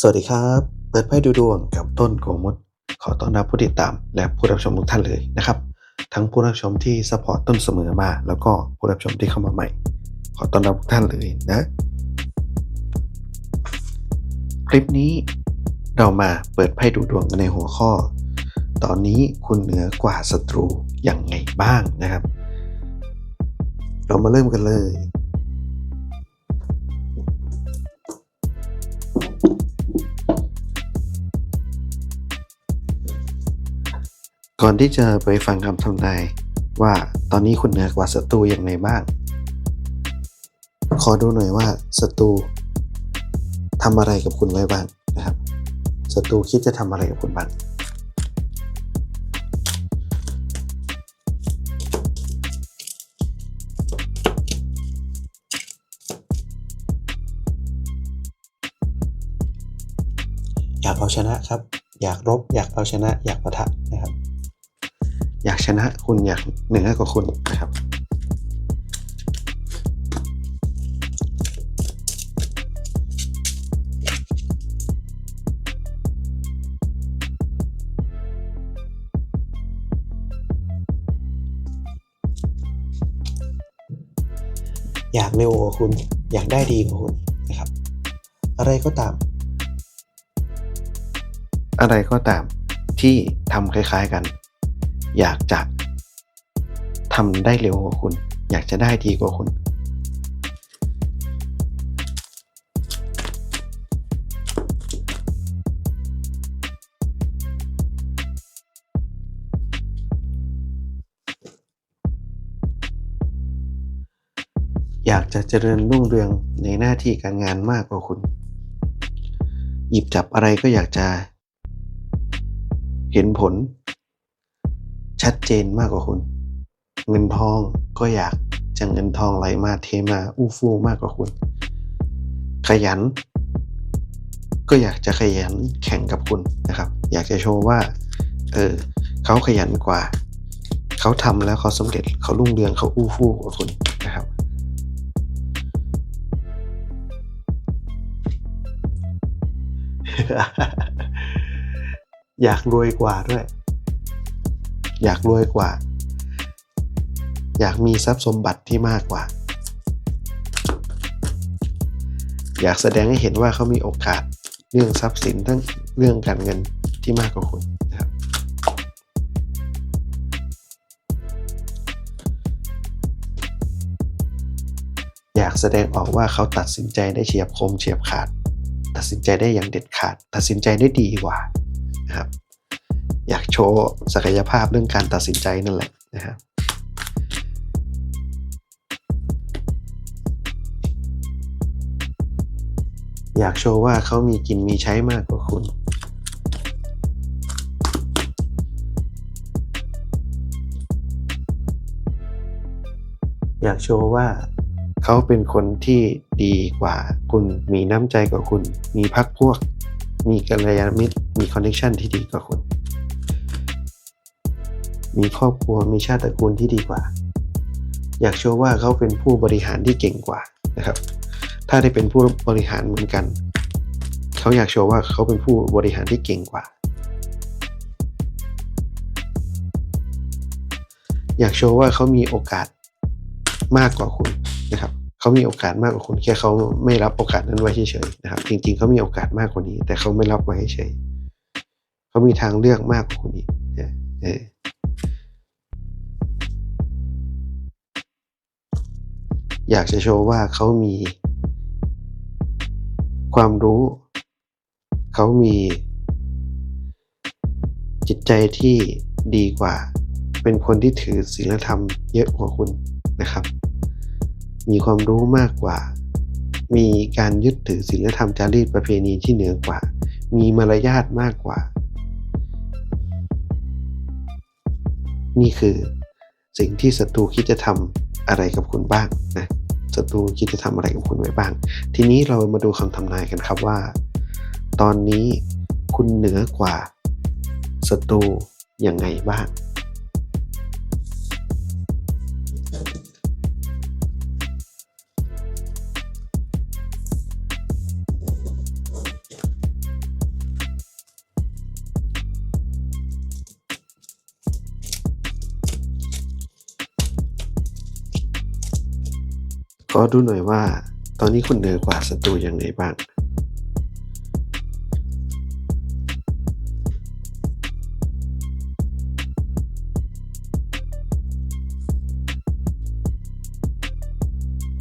สวัสดีครับ เปิดไพ่ดูดวงกับต้นโกมดขอต้อนรับผู้ติดตาม และผู้รับชมทุกท่านเลยนะครับ ทั้งผู้รับชมที่สปอร์ตต้นเสมอมา แล้วก็ผู้รับชมที่เข้ามาใหม่ ขอต้อนรับทุกท่านเลยนะ คลิปนี้เรามาเปิดไพ่ดูดวงกันในหัวข้อ ตอนนี้คุณเหนือกว่าศัตรูอย่างไงบ้างนะครับ เรามาเริ่มกันเลย ก่อนที่จะไปฟังคำทำนายว่าตอนนี้คุณเหนือกว่าศัตรูอย่างไรบ้าง ขอดูหน่อยว่าศัตรูทำอะไรกับคุณไว้บ้างนะครับศัตรูคิดจะทำอะไรกับคุณบ้างอยากเอาชนะครับ อยากรบ อยากเอาชนะ อยากปะทะนะครับากชนะคุณอยากเหนือกว่าคุณนะครับอยากเร็วกว่าคุณอยากได้ดีกว่าคุณนะครับ อะไรก็ตาม อะไรก็ตามที่ทำคล้ายๆกัน อยากจะทำได้เร็วกว่าคุณ อยากจะได้ดีกว่าคุณ อยากจะเจริญรุ่งเรืองในหน้าที่การงานมากกว่าคุณ หยิบจับอะไรก็อยากจะเห็นผล ชัดเจนมากกว่าคุณ เงินทองก็อยากจะเงินทองไหลมาเทมาอู้ฟู่มากกว่าคุณ ขยัน ก็อยากจะขยันแข่งกับคุณนะครับ อยากจะโชว์ว่า เออเขาขยันกว่า เขาทำแล้วเขาสำเร็จเขารุ่งเรืองเขาอู้ฟู่กว่าคุณนะครับ อยากรวยกว่าด้วย อยากรวยกว่า อยากมีทรัพย์สมบัติที่มากกว่า อยากแสดงให้เห็นว่าเขามีโอกาสเรื่องทรัพย์สินทั้งเรื่องการเงินที่มากกว่าคุณนะครับอยากแสดงออกว่าเขาตัดสินใจได้เฉียบคมเฉียบขาด ตัดสินใจได้อย่างเด็ดขาด ตัดสินใจได้ดีกว่านะครับ อยากโชว์ศักยภาพเรื่องการตัดสินใจนั่นแหละนะครับอยากโชว์ว่าเขามีกินมีใช้มากกว่าคุณ อยากโชว์ว่าเขาเป็นคนที่ดีกว่าคุณ มีน้ำใจกว่าคุณ มีพักพวก มีกัลยาณมิตร มีคอนเนคชันที่ดีกว่าคุณ มีครอบครัวมีชาติตระกูลที่ดีกว่า อยากโชว์ว่าเขาเป็นผู้บริหารที่เก่งกว่านะครับ ถ้าได้เป็นผู้บริหารเหมือนกัน เขาอยากโชว์ว่าเขาเป็นผู้บริหารที่เก่งกว่า อยากโชว์ว่าเขามีโอกาสมากกว่าคุณนะครับเขามีโอกาสมากกว่าคุณแค่เขาไม่รับโอกาสนั้นไว้เฉยๆนะครับ จริง ๆเขามีโอกาสมากกว่านี้ แต่เขาไม่รับไว้เฉยเขามีทางเลือกมากกว่าคุณอีกนี่ย เอออยากจะโชว์ว่าเขามี ความรู้ เขามี จิตใจที่ดีกว่า เป็นคนที่ถือศีลธรรมเยอะกว่าคุณนะครับ มีความรู้มากกว่า มีการยึดถือศีลธรรมจารีตประเพณีที่เหนือกว่า มีมารยาทมากกว่า นี่คือสิ่งที่ศัตรูคิดจะทำอะไรกับคุณบ้างนะศัตรูคิดจะทำอะไรกับคุณไว้บ้าง ทีนี้เรามาดูคำทำนายกันครับว่า ตอนนี้คุณเหนือกว่าศัตรูยังไงบ้าง อดูหน่อยว่า ตอนนี้คุณเหนือกว่าศัตรูอย่างไรบ้าง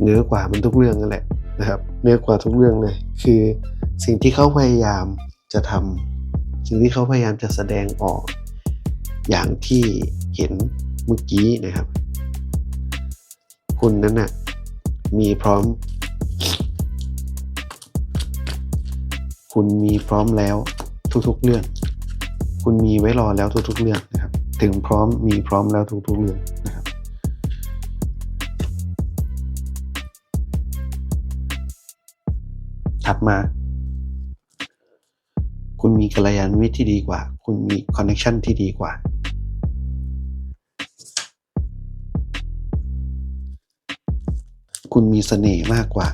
เหนือกว่ามันทุกเรื่องนั่นแหละนะครับเหนือกว่าทุกเรื่องเลยคือสิ่งที่เขาพยายามจะทำสิ่งที่เขาพยายามจะแสดงออก อย่างที่เห็นเมื่อกี้นะครับ คุณนั้นน่ะ มีพร้อม คุณมีพร้อมแล้วทุกๆเรื่อง คุณมีไว้รอแล้วทุกๆเรื่องนะครับ ถึงพร้อมมีพร้อมแล้วทุกๆเรื่องนะครับถัดมา คุณมีกัลยาณมิตรที่ดีกว่า คุณมีคอนเน t ชันที่ดีกว่า คุณมีเสน่ห์มากกว่า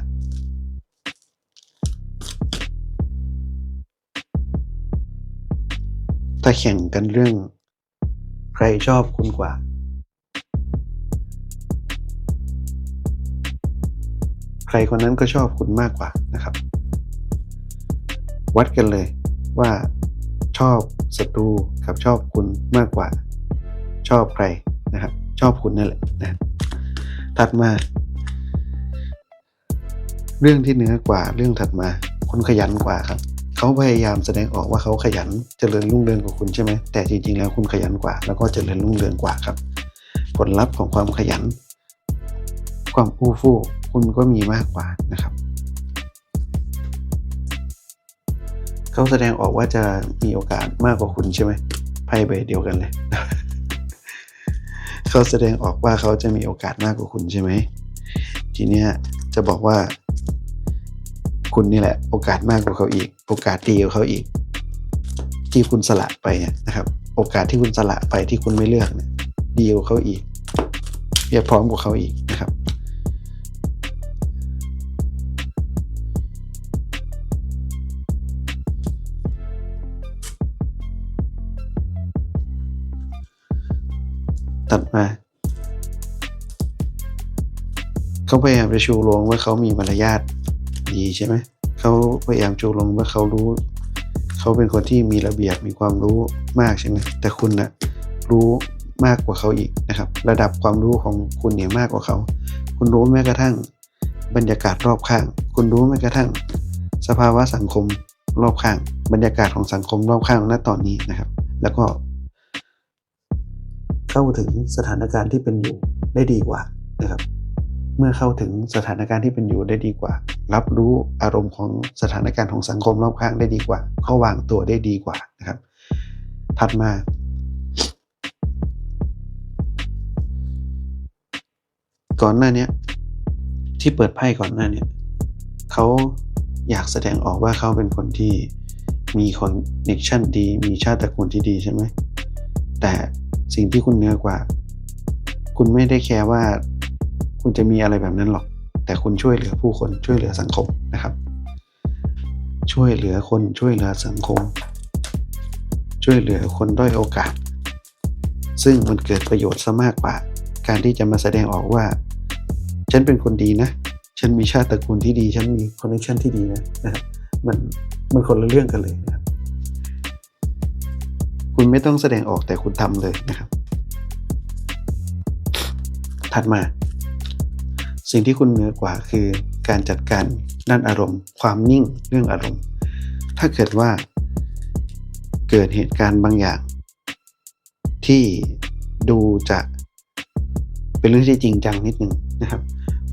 ถ้าแข่งกันเรื่อง ใครชอบคุณกว่า ใครคนนั้นก็ชอบคุณมากกว่านะครับ วัดกันเลยว่าชอบศัตรูกับชอบคุณมากกว่า ชอบใครนะครับ ชอบคุณนั่นแหละนะถัดมา เรื่องที่เหนือกว่าเรื่องถัดมา คุณขยันกว่าครับเขาพยายามแสดงออกว่าเขาขยันเจริญรุ่งเรืองกว่าคุณใช่ไหมแต่จริงๆ แล้วคุณขยันกว่า แล้วก็เจริญรุ่งเรืองกว่าครับ ผลลัพธ์ของความขยัน ความอู้ฟู่คุณก็มีมากกว่านะครับเขาแสดงออกว่าจะมีโอกาสมากกว่าคุณใช่ไหมไพ่ใบเดียวกันเลยเขาแสดงออกว่าเขาจะมีโอกาสมากกว่าคุณใช่ไหมทีเนี้ยจะบอกว่า คุณนี่แหละ โอกาสมากกว่าเขาอีก โอกาสดีกว่าเขาอีก ที่คุณสละไปเนี่ยนะครับ โอกาสที่คุณสละไปที่คุณไม่เลือกเนี่ยดีกว่าเขาอีกเพียบพร้อมกว่าเขาอีกนะครับ ตัดมาเขาพยายามจะชูโรงว่าเขามีมารยาท ดีใช่ไหมเขาพยายามชูโรงว่าเขารู้ เขาเป็นคนที่มีระเบียบมีความรู้มากใช่ไหมแต่คุณน่ะรู้มากกว่าเขาอีกนะครับ ระดับความรู้ของคุณเนี่ยมากกว่าเขา คุณรู้แม้กระทั่งบรรยากาศรอบข้าง คุณรู้แม้กระทั่ง สภาวะสังคมรอบข้าง บรรยากาศของสังคมรอบข้างณตอนนี้นะครับ แล้วก็ เข้าถึงสถานการณ์ที่เป็นอยู่ได้ดีกว่านะครับ เมื่อเข้าถึงสถานการณ์ที่เป็นอยู่ได้ดีกว่า รับรู้อารมณ์ของสถานการณ์ของสังคมรอบข้างได้ดีกว่า เขาวางตัวได้ดีกว่านะครับ ถัดมา ก่อนหน้านี้ที่เปิดไพ่ก่อนหน้านี้เขาอยากแสดงออกว่าเขาเป็นคนที่มีคอนเนคชั่นดี มีชาติตระกูลที่ดีใช่ไหม แต่สิ่งที่คุณเหนือกว่า คุณไม่ได้แคร์ว่า คุณจะมีอะไรแบบนั้นหรอก แต่คุณช่วยเหลือผู้คนช่วยเหลือสังคมนะครับ ช่วยเหลือคนช่วยเหลือสังคม ช่วยเหลือคนด้อยโอกาส ซึ่งมันเกิดประโยชน์ซะมากกว่า การที่จะมาแสดงออกว่า ฉันเป็นคนดีนะ ฉันมีชาติตระกูลที่ดี ฉันมีคอนเนคชั่นที่ดีนะนะมันมันคนละเรื่องกันเลยนะครับคุณไม่ต้องแสดงออกแต่คุณทำเลยนะครับ ถัดมา สิ่งที่คุณเหนือกว่าคือการจัดการด้านอารมณ์ ความนิ่งเรื่องอารมณ์ ถ้าเกิดว่าเกิดเหตุการณ์บางอย่าง ที่ดูจะเป็นเรื่องที่จริงจังนิดนึงนะครับ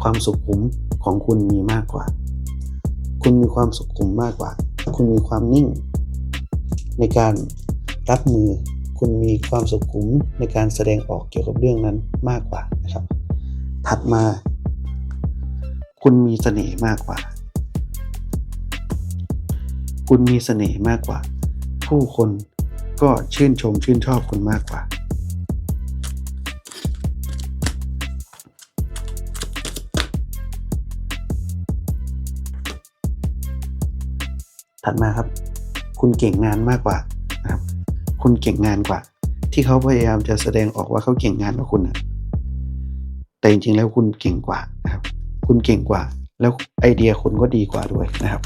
ความสุขุมของคุณมีมากกว่า คุณมีความสุขุมมากกว่า คุณมีความนิ่ง ในการรับมือ คุณมีความสุขุมในการแสดงออกเกี่ยวกับเรื่องนั้นมากกว่านะครับ ถัดมา คุณมีเสน่ห์มากกว่า คุณมีเสน่ห์มากกว่า ผู้คนก็ชื่นชมชื่นชอบคุณมากกว่า ถัดมาครับ คุณเก่งงานมากกว่านะครับ คุณเก่งงานกว่า ที่เขาพยายามจะแสดงออกว่าเขาเก่งงานกว่าคุณนะแต่จริงๆแล้วคุณเก่งกว่านะครับ คุณเก่งกว่า แล้วไอเดียคุณก็ดีกว่าด้วยนะครับ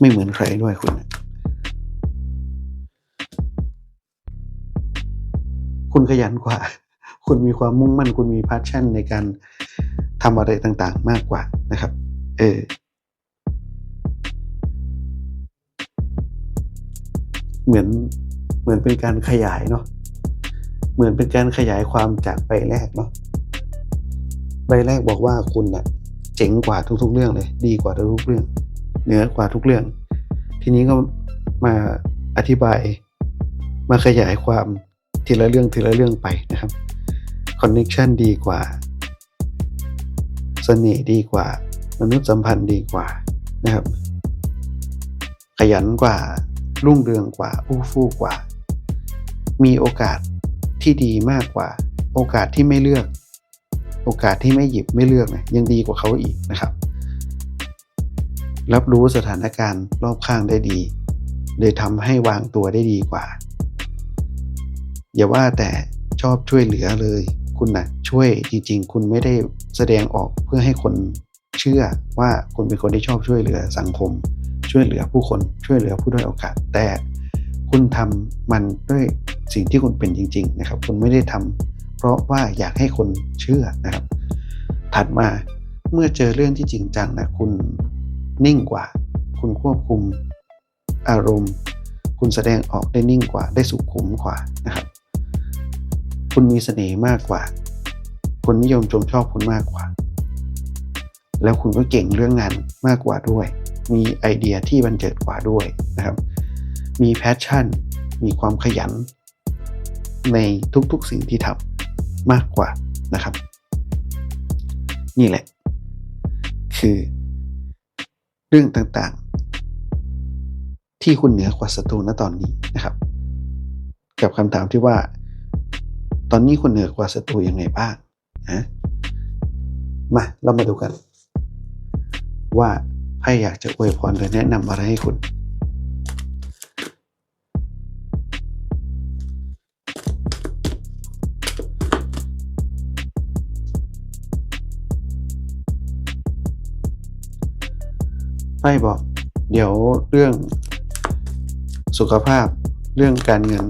ไม่เหมือนใครด้วยคุณ คุณขยันกว่า คุณมีความมุ่งมั่น คุณมีพาชั่นในการทำอะไรต่างๆ มากกว่านะครับ เออเหมือนเหมือนเป็นการขยายเนาะเหมือนเป็นการขยายความจากใบแรกเนาะ ใบแรกบอกว่าคุณน่ะเจ๋งกว่าทุก ๆ เรื่องเลย ดีกว่าทุกๆเรื่อง เหนือกว่าทุกเรื่อง ทีนี้ก็มาอธิบาย มาขยายความทีละเรื่องทีละเรื่องไปนะครับคอนเน็ชันดีกว่าเสน่ห์ดีกว่า มนุษยสัมพันธ์ดีกว่านะครับ ขยันกว่ารุ่งเรืองกว่าอู้ฟู่กว่า มีโอกาสที่ดีมากกว่า โอกาสที่ไม่เลือก โอกาสที่ไม่หยิบไม่เลือกนะยังดีกว่าเขาอีกนะครับ รับรู้สถานการณ์รอบข้างได้ดีเลยทำให้วางตัวได้ดีกว่า อย่าว่าแต่ชอบช่วยเหลือเลย คุณนะช่วยจริง ๆ คุณไม่ได้แสดงออกเพื่อให้คนเชื่อว่าคุณเป็นคนที่ชอบช่วยเหลือสังคม ช่วยเหลือผู้คนช่วยเหลือผู้ด้อยโอกาส แต่คุณทำมันด้วยสิ่งที่คุณเป็นจริง ๆ นะครับ คุณไม่ได้ทำ เพราะว่าอยากให้คนเชื่อนะครับ ถัดมาเมื่อเจอเรื่องที่จริงจังนะคุณนิ่งกว่า คุณควบคุมอารมณ์ คุณแสดงออกได้นิ่งกว่า ได้สุขุมกว่านะครับ คุณมีเสน่ห์มากกว่า คนนิยมชมชอบคุณมากกว่า แล้วคุณก็เก่งเรื่องงานมากกว่าด้วย มีไอเดียที่บันเจิดกว่าด้วยนะครับ มีแพชชั่น มีความขยัน ในทุกๆสิ่งที่ทำ มากกว่านะครับ นี่แหละ คือเรื่องต่างๆ ที่คุณเหนือกว่าศัตรูณตอนนี้นะครับ กับคำถามที่ว่า ตอนนี้คุณเหนือกว่าศัตรูยังไงบ้างนะมาเรามาดูกัน ว่าไพ่อยากจะอวยพรหรือแนะนำอะไรให้คุณ ไพ่บอก เดี๋ยวเรื่องสุขภาพเรื่องการเงิน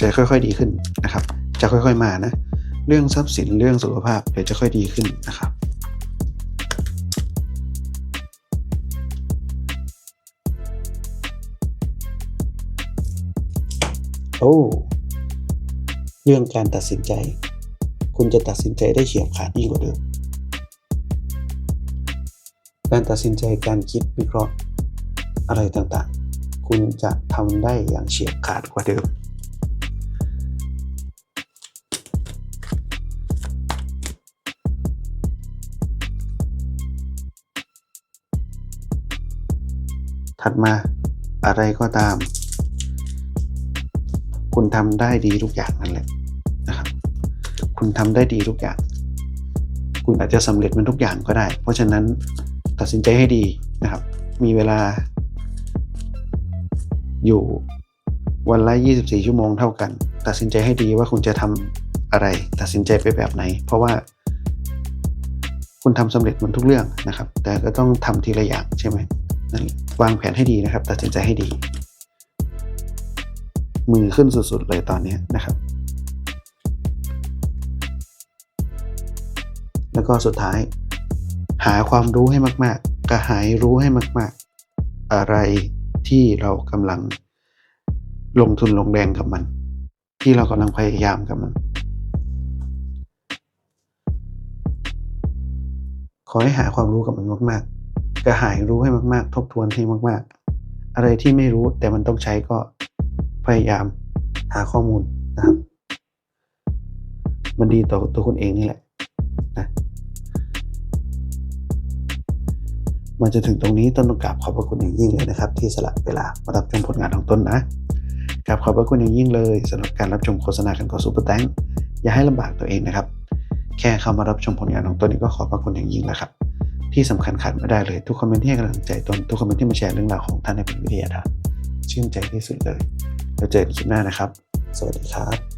จะค่อยๆดีขึ้นนะครับ จะค่อยๆมานะ เรื่องทรัพย์สินเรื่องสุขภาพเดี๋ยวจะค่อยดีขึ้นนะครับโอ้เรื่องการตัดสินใจ คุณจะตัดสินใจได้เฉียบขาดยิ่งกว่าเดิม การตัดสินใจการคิดวิเคราะห์อะไรต่างๆ คุณจะทำได้อย่างเฉียบขาดกว่าเดิม ถัดมาอะไรก็ตาม คุณทำได้ดีทุกอย่างนั่นแหละนะครับ คุณทำได้ดีทุกอย่าง คุณอาจจะสำเร็จมันทุกอย่างก็ได้ เพราะฉะนั้น ตัดสินใจให้ดีนะครับ มีเวลา อยู่วันละ 24 ชั่วโมงเท่ากัน ตัดสินใจให้ดีว่าคุณจะทำอะไร ตัดสินใจไปแบบไหน เพราะว่าคุณทำสำเร็จมันทุกเรื่องนะครับ แต่ก็ต้องทำทีละอย่างใช่ไหมนั่นวางแผนให้ดีนะครับ ตัดสินใจให้ดี มือขึ้นสุดๆเลยตอนนี้นะครับ แล้วก็สุดท้าย หาความรู้ให้มาก ๆ กระหายรู้ให้มาก ๆ อะไรที่เรากำลังลงทุนลงแรงกับมัน ที่เรากำลังพยายามกับมัน ขอให้หาความรู้กับมันมาก ๆ กระหายรู้ให้มาก ๆ ทบทวนให้มาก ๆ อะไรที่ไม่รู้แต่มันต้องใช้ก็พยายามหาข้อมูลนะครับ มันดีต่อตัวคุณเองนี่แหละนะ มาจนถึงตรงนี้ต้นต้องกราบขอบพระคุณอย่างยิ่งเลยนะครับ ที่สละเวลามารับชมผลงานของต้นนะกราบขอบพระคุณอย่างยิ่งเลยสำหรับการรับชมโฆษณากันของซูเปอร์แตงอย่าให้ลำบากตัวเองนะครับ แค่เข้ามารับชมผลงานของต้นนี้ก็ขอบพระคุณอย่างยิ่งแล้วครับ ที่สำคัญขาดไม่ได้เลยทุกคอมเมนต์ที่ให้กำลังใจต้นทุกคอมเมนต์ที่มาแชร์เรื่องราวของท่านในเป็นวิทยาทานชื่นใจที่สุดเลยแล้วเจอกันคลิปหน้านะครับ สวัสดีครับ